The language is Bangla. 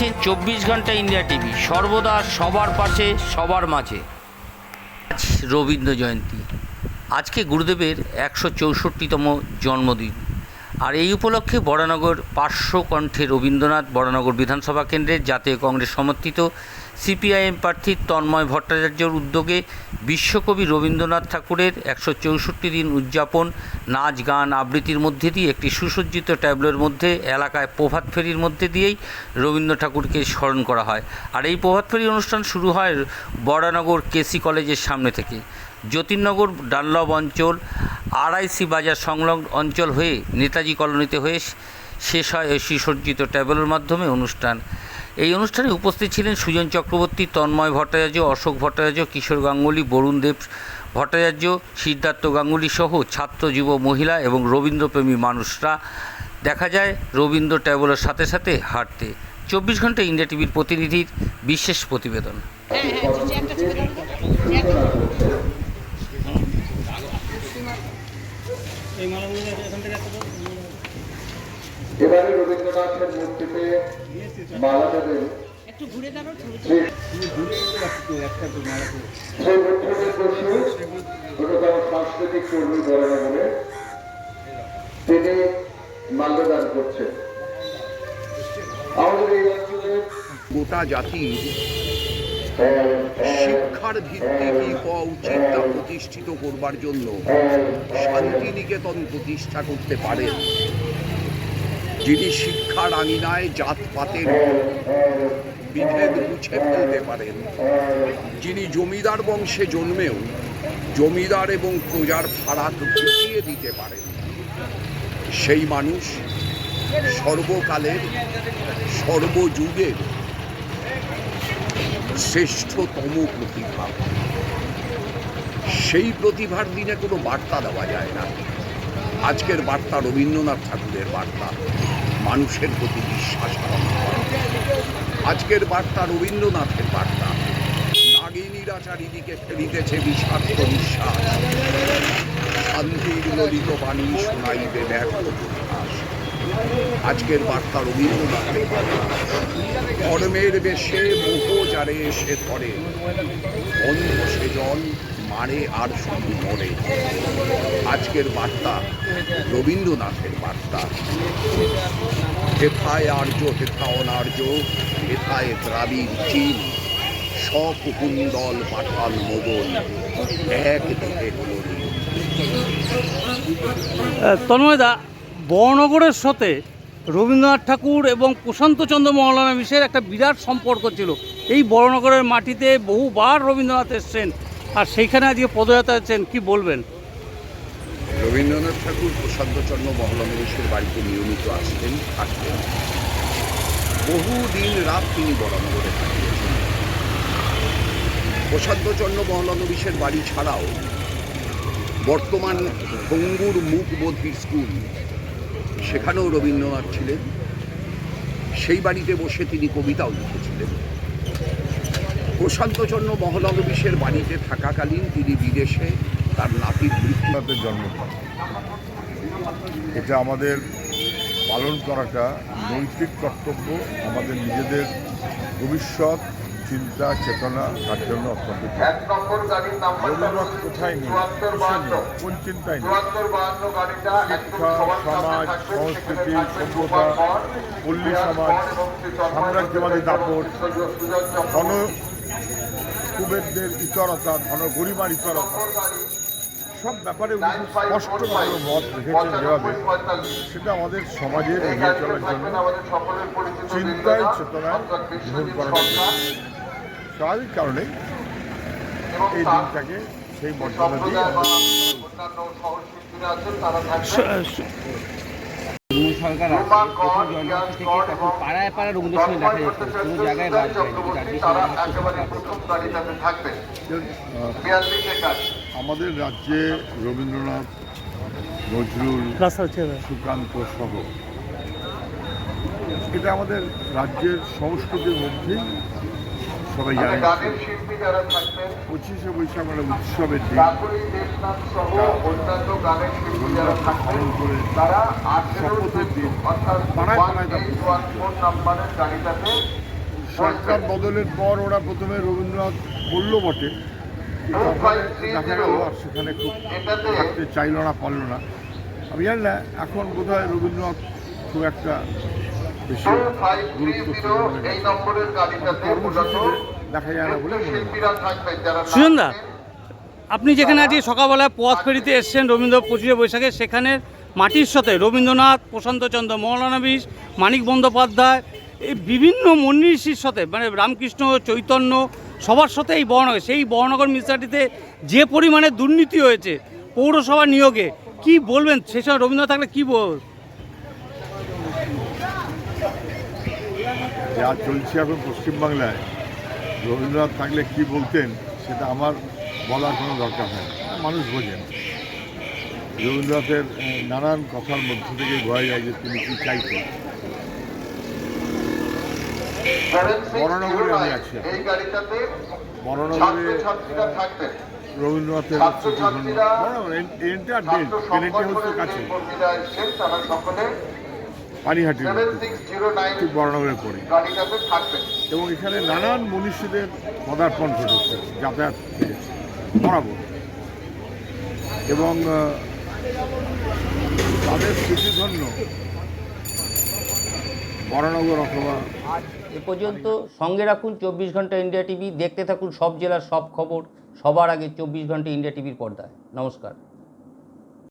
দেখছেন চব্বিশ ঘণ্টা ইন্ডিয়া টিভি। সর্বদা সবার পাশে, সবার মাঝে। আজ রবীন্দ্র জয়ন্তী। আজকে গুরুদেবের একশো চৌষট্টিতম জন্মদিন। আর এই উপলক্ষে বরানগর পার্শ্ব কণ্ঠে রবীন্দ্রনাথ বরানগর বিধানসভা কেন্দ্রের জাতীয় কংগ্রেস সমর্থিত সিপিআইএম প্রার্থী তন্ময় ভট্টাচার্যর উদ্যোগে বিশ্বকবি রবীন্দ্রনাথ ঠাকুরের একশো চৌষট্টি দিন উদযাপন, নাচ, গান আবৃত্তির মধ্যে দিয়ে একটি সুসজ্জিত ট্যাবলোর মধ্যে, এলাকায় প্রভাত ফেরির মধ্যে দিয়েই রবীন্দ্র ঠাকুরকে স্মরণ করা হয়। আর এই প্রভাত ফেরি অনুষ্ঠান শুরু হয় বরানগর কেসি কলেজের সামনে থেকে। জ্যোতির্নগর ডানলব অঞ্চল আরআইসি বাজার সংলগ্ন অঞ্চল হয়ে নেতাজি কলোনিতে হয়ে শেষ হয় এই সুসজ্জিত ট্যাবলের মাধ্যমে অনুষ্ঠান। এই অনুষ্ঠানে উপস্থিত ছিলেন সুজন চক্রবর্তী, তন্ময় ভট্টাচার্য, অশোক ভট্টাচার্য, কিশোর গাঙ্গুলি, বরুণ দেব ভট্টাচার্য, সিদ্ধার্থ গাঙ্গুলি সহ ছাত্র, যুব, মহিলা এবং রবীন্দ্রপ্রেমী মানুষরা। দেখা যায়, রবীন্দ্র ট্যাবলের সাথে সাথে হাঁটতে। চব্বিশ ঘণ্টা ইন্ডিয়া টিভির প্রতিনিধির বিশেষ প্রতিবেদন হ্যাঁ হ্যাঁ যে একটা চেপে ধরো তো। একটা এবারে রবীন্দ্রনাথের মূর্তিতে মালা দেবেন। একটু ঘুরে দাঁড়াও ছবি শ্রী শ্রী বুদ্ধদেব বসু অন্যতম সাংস্কৃতিক কর্মী বরানগরে তিনি মাল্যদান করছেন। আমাদের এই অঞ্চলের গোটা জাতির শিক্ষার ভিত্তি কি হওয়া উচিত তা প্রতিষ্ঠিত করবার জন্য শান্তিনিকেতন প্রতিষ্ঠা করতে পারেন। যিনি শিক্ষার আঙিনায় জাতপাতের বিভেদ মুছে ফেলতে পারেন। যিনি জমিদার বংশে জন্মেও জমিদার এবং প্রজার ফারাক ঘুচিয়ে দিতে পারেন। সেই মানুষ সর্বকালের সর্বযুগের শ্রেষ্ঠতম প্রতিভা। সেই প্রতিভার দিনে কোনো বার্তা দেওয়া যায় না। আজকের বার্তা রবীন্দ্রনাথ ঠাকুরের বার্তা। মানুষের প্রতি বিশ্বাস আজকের বার্তা রবীন্দ্রনাথের বার্তা। নাগিনীরা চারিদিকে ফেলিতেছে বিষাক্ত নিঃশ্বাস। শান্তির ললিত বাণী শোনাইবে ব্যর্থ আজকের বার্তা রবীন্দ্রনাথের ধর্মের বেশে মোহ যারে এসে ধরে। অন্ধ জল মারে আর শুধু মরে। আজকের বার্তা রবীন্দ্রনাথের বার্তা। হেথায় আর্য হেথা অনার্য, হেথায় দ্রাবিড়, চীন সকুকুন্দল পাঠাল, মোগল, এক দেহে। তন্ময়দা বড়নগরের সাথে রবীন্দ্রনাথ ঠাকুর এবং প্রশান্তচন্দ্র মৌলানা মিশের একটা বিরাট সম্পর্ক ছিল। এই বড়নগরের মাটিতে বহুবার রবীন্দ্রনাথ এসছেন আর সেইখানে আজকে পদযাত্রা আছেন কি বলবেন? রবীন্দ্রনাথ ঠাকুর প্রশান্তচন্দ্র মহলানবিশের বাড়িতে নিয়মিত আসতেন, থাকতেন। বহুদিন রাত তিনি বরানগরে কাটিয়েছেন। প্রশান্তচন্দ্র মহলানবিশের বাড়ি ছাড়াও বর্তমান ভঙ্গুর মুখ স্কুল সেখানেও রবীন্দ্রনাথ ছিলেন। সেই বাড়িতে বসে তিনি কবিতাও লিখেছিলেন। প্রশান্তচন্দ্র মহলানবিশের বাড়িতে থাকাকালীন তিনি বিদেশে তার নাতির মৃত্যু রবীন্দ্রনাথের জন্মদিন এটা আমাদের পালন করাটা নৈতিক কর্তব্য, আমাদের নিজেদের ভবিষ্যৎ চিন্তা চেতনা তার জন্য অত্যন্ত রবীন্দ্রনাথ কোথায় নেই? কোন চিন্তায় নেই? শিক্ষা সমাজ সংস্কৃতি সভ্যতা পল্লী সমাজ সাম্রাজ্যবাদী দাপট। ধন কুবেরদের ইতরতা ধন গরিমার ইতরতা। সব ব্যাপারে উনি স্পষ্ট ফাইভ মত রেখেছেন যেভাবে। সেটা আমাদের সমাজের এগিয়ে চলার জন্য চিন্তায় চেতনায় গ্রহণ করা স্বাভাবিক কারণে এই তার দিনটাকে সেই মর্যাদা দিয়ে সরকার পাড়ায় দেখা কোনো জায়গায় বাদ আমাদের রাজ্যে রবীন্দ্রনাথ নজরুল সুকান্ত সহ। এটা আমাদের রাজ্যের সংস্কৃতির মধ্যেই সবাই জানেন পঁচিশে বৈশাখ মানে উৎসবের দিন। শপথের দিন পাড়ায় পাড়ায় সরকার বদলের পর ওরা প্রথমে রবীন্দ্রনাথ বলল বটে। দেখা গেল আর সেখানে খুব থাকতে চাইলো না পারল না। আমি জানি না এখন বোধহয় রবীন্দ্রনাথ খুব একটা বেশি দেখা যায় না বলে সুজনদা আপনি যেখানে আজকে সকালবেলায় পথ ফেরিতে এসছেন রবীন্দ্র পঁচিশে বৈশাখে। সেখানে মাটির সাথে রবীন্দ্রনাথ প্রশান্তচন্দ্র মৌলানা বিশ মানিক বন্দ্যোপাধ্যায় এই বিভিন্ন মনীষীর সাথে মানে রামকৃষ্ণ চৈতন্য সবার সাথে এই বর্ণনগর সেই বর্ণনগর মিশ্রাটিতে যে পরিমাণে দুর্নীতি হয়েছে পৌরসভা নিয়োগে কি বলবেন? সেসব রবীন্দ্রনাথ থাকলে কী বল যা চলছে এখন পশ্চিমবাংলায় রবীন্দ্রনাথ থাকলে কি বলতেন সেটা আমার বলার কোনো দরকার হয় মানুষ বোঝেন রবীন্দ্রনাথের নানান কথার মধ্য থেকে বোঝা যায় যে তিনি কি চাইতেন। বরানগরে আমি 09 আছি থাকবেন। রবীন্দ্রনাথের এন্টার পেনেটি হচ্ছে কাছে। যে কর্মীরা এসছেন তারা সকলে Panihati seven six zero nine ঠিক বড়নগরে পড়ে। এবং এখানে নানান মনীষীদের পদার্পণ ঘটেছে যাতায়াত বরাবর। এবং তাদের স্মৃতিধন্য বরানগর অথবা আজ এ পর্যন্ত সঙ্গে রাখুন চব্বিশ ঘণ্টা ইন্ডিয়া টিভি দেখতে থাকুন সব জেলার সব খবর সবার আগে চব্বিশ ঘণ্টা ইন্ডিয়া টিভির পর্দায়। নমস্কার।